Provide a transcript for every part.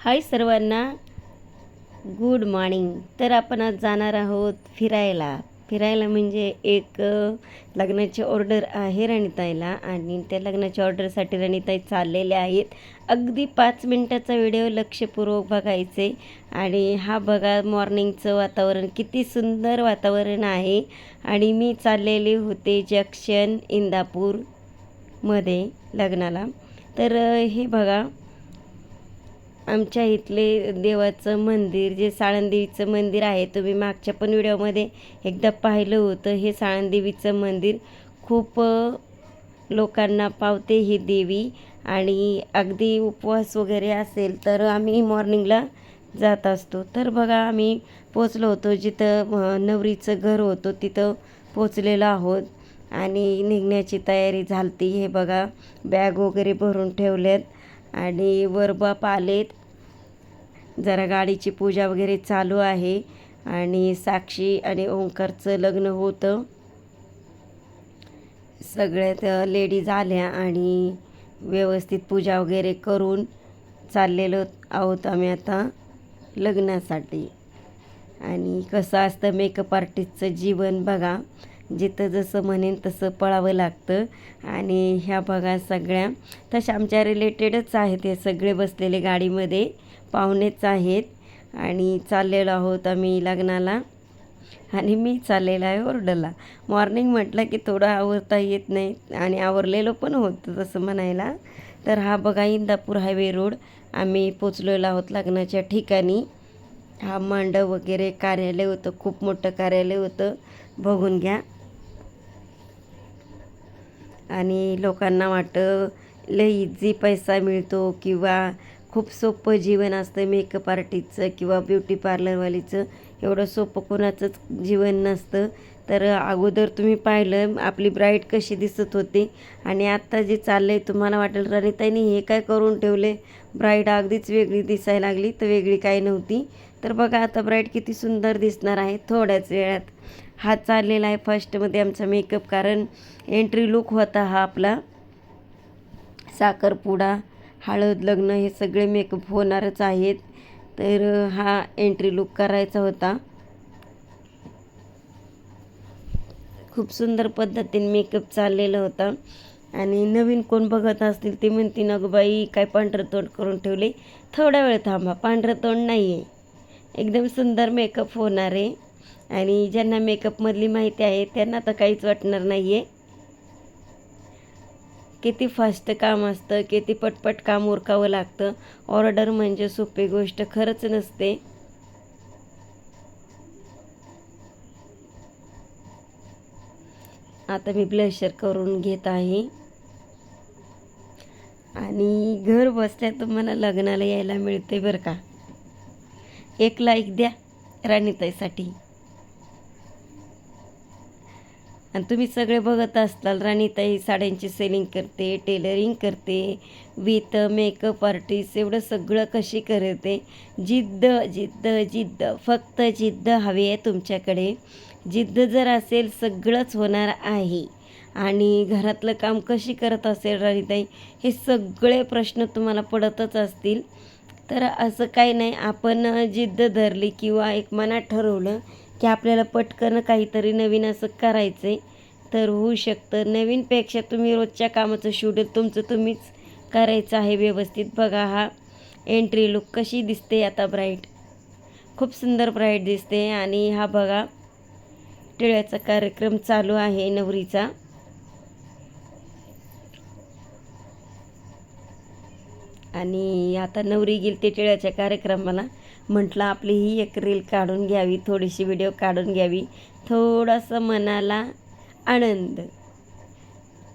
हाय सर्वांना. Good morning तर आपण आज जाणार आहोत फिरायला. फिरायला म्हणजे एक लग्नाची ऑर्डर आहे रणिताईला आणि त्या लग्नाच्या ऑर्डरसाठी रणिताई चाललेले आहेत. अगदी पाच मिनटाचा व्हिडिओ लक्षपूर्वक बघायचे आणि हा बघा मॉर्निंगचं वातावरण. किती सुंदर वातावरण आहे. आणि मी चाललेले होते जंक्शन इंदापूरमध्ये लग्नाला. तर हे बघा आमच्या इथले देवाचं मंदिर जे साळणदेवीचं मंदिर आहे तुम्ही मागच्या पण व्हिडिओमध्ये एकदा पाहिलं होतं. हे साळणदेवीचं मंदिर खूप लोकांना पावते ही देवी. आणि अगदी उपवास वगैरे असेल तर आम्ही मॉर्निंगला जात असतो. तर बघा आम्ही पोचलो होतो जिथं नवरीचं घर होतं तिथं पोचलेलो आहोत. आणि निघण्याची तयारी झालती. हे बघा बॅग वगैरे भरून ठेवल्यात आणि वर बाप आलेत. जरा गाडीची पूजा वगैरे चालू आहे आणि साक्षी आणि ओंकारचं लग्न होतं. सगळ्यात लेडीज आल्या आणि व्यवस्थित पूजा वगैरे करून चाललेलो आहोत आम्ही आता लग्नासाठी. आणि कसं असतं मेकअप आर्टिस्टचं जीवन बघा. जिथं जसं म्हणेन तसं पळावं लागतं. आणि ह्या बघा सगळ्या. तशा आमच्या रिलेटेडच आहेत हे सगळे बसलेले गाडीमध्ये. पाहुणेच आहेत. आणि चाललेलो आहोत आम्ही लग्नाला. आणि मी चाललेला आहे ओरडला. मॉर्निंग म्हटलं की थोडं आवरता येत नाही. आणि आवरलेलो पण होतं तसं म्हणायला. तर हा बघा इंदापूर हायवे रोड आम्ही पोचलेलो आहोत लग्नाच्या ठिकाणी. हा मांडव वगैरे कार्यालय होतं. खूप मोठं कार्यालय होतं. बघून घ्या. आणि लोकांना वाटतं लई इझी पैसा मिळतो किंवा खूप सोपं जीवन असतं मेकअप आर्टिस्टचं किंवा ब्युटी पार्लरवालीचं एवढं सोपं कोणाचंच जीवन नसतं. तर अगोदर तुम्ही पाहिलं आपली ब्राईट कशी दिसत होती आणि आत्ता जे चाललं आहे तुम्हाला वाटेल रणिताईने हे काय करून ठेवले ब्राईट अगदीच वेगळी दिसायला लागली तर वेगळी काय नव्हती. तर बघा आता ब्राईट किती सुंदर दिसणार आहे थोड्याच वेळात. हा चाललेला आहे फर्स्टमध्ये आमचा मेकअप कारण एंट्री लुक होता हा आपला. साखरपुडा हळद लग्न हे सगळे मेकअप होणारच आहेत. तर हा एंट्री लुक करायचा होता. खूप सुंदर पद्धतीने मेकअप चाललेला होता. आणि नवीन कोण बघत असतील ते म्हणते अगं बाई काय पांढरं तोंड करून ठेवले? थोडा वेळ थांबा पांढरं तोंड नाही आहे एकदम सुंदर मेकअप होणार आहे. आणि ज्यांना मेकअपमधली माहिती आहे त्यांना तर काहीच वाटणार नाही आहे किती फास्ट काम असतं किती पटपट काम उरकावं लागतं. ऑर्डर म्हणजे सोपी गोष्ट खरंच नसते. आता मी ब्लशर करून घेत आहे. आणि घर बसल्या तुम्हाला लग्नाला यायला मिळते बरं का. एक लाईक द्या राणीताईसाठी. आणि तुम्ही सगळे बघत असताल राणीताई साड्यांची सेलिंग करते टेलरिंग करते विथ मेकअप आर्टिस्ट एवढं सगळं कशी करते? जिद्द जिद्द जिद्द फक्त जिद्द हवी आहे तुमच्याकडे. जिद्द जर असेल सगळंच होणार आहे. आणि घरातलं काम कशी करत असेल राणीताई? हे सगळे प्रश्न तुम्हाला पडतच असतील. तर असं काही नाही आपण जिद्द धरली किंवा एक मनात ठरवलं की आपल्याला पटकन काहीतरी नवीन असं करायचं आहे तर होऊ शकतं. नवीनपेक्षा तुम्ही रोजच्या कामाचं शेड्यूल तुमचं तुम्हीच करायचं आहे व्यवस्थित. बघा हा एंट्री लुक कशी दिसते आता ब्राईट खूप सुंदर ब्राईट दिसते. आणि हा बघा टिळ्याचा कार्यक्रम चालू आहे नवरीचा. आणि आता नवरी गेली ते टिळ्याच्या कार्यक्रमाला. म्हटलं आपली ही एक रील काढून घ्यावी थोडीशी व्हिडिओ काढून घ्यावी. थोडासा मनाला आनंद.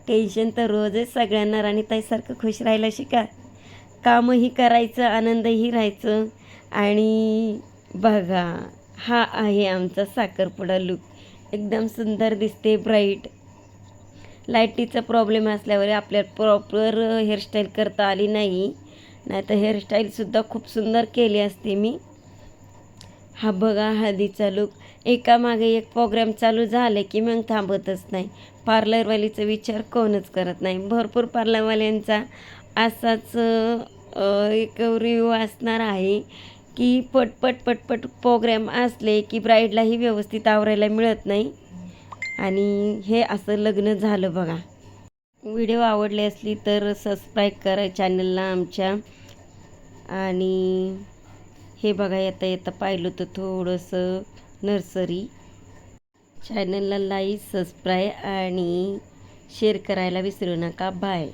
टेन्शन तर रोजच सगळ्यांना राणीताईसारखं खुश राहायला शिका. कामही करायचं आनंदही राहायचं. आणि बघा हा आहे आमचा साखरपुडा लुक एकदम सुंदर दिसते ब्राईट लाईटीचा प्रॉब्लेम असल्यावर आपल्याला प्रॉपर हेअरस्टाईल करता आली नाही. नाही तर हेअरस्टाईलसुद्धा खूप सुंदर केली असते मी. हा बघा हळदीचा लुक एकामागे एक प्रोग्राम चालू झाले की मग थांबतच नाही. पार्लरवालीचा विचार कोणच करत नाही. भरपूर पार्लरवाल्यांचा असाच एक रिव्ह्यू असणार आहे की पटपट पटपट प्रोग्राम असले की ब्राईडलाही व्यवस्थित आवरायला मिळत नाही. आणि हे असं लग्न झालं बघा. व्हिडिओ आवडले असली तर सबस्क्राईब करा चॅनलला आमच्या. आणि हे बघा येता येता पाहिलं तर थोडंसं नर्सरी चॅनलला लाईक सबस्क्राईब आणि शेअर करायला विसरू नका. बाय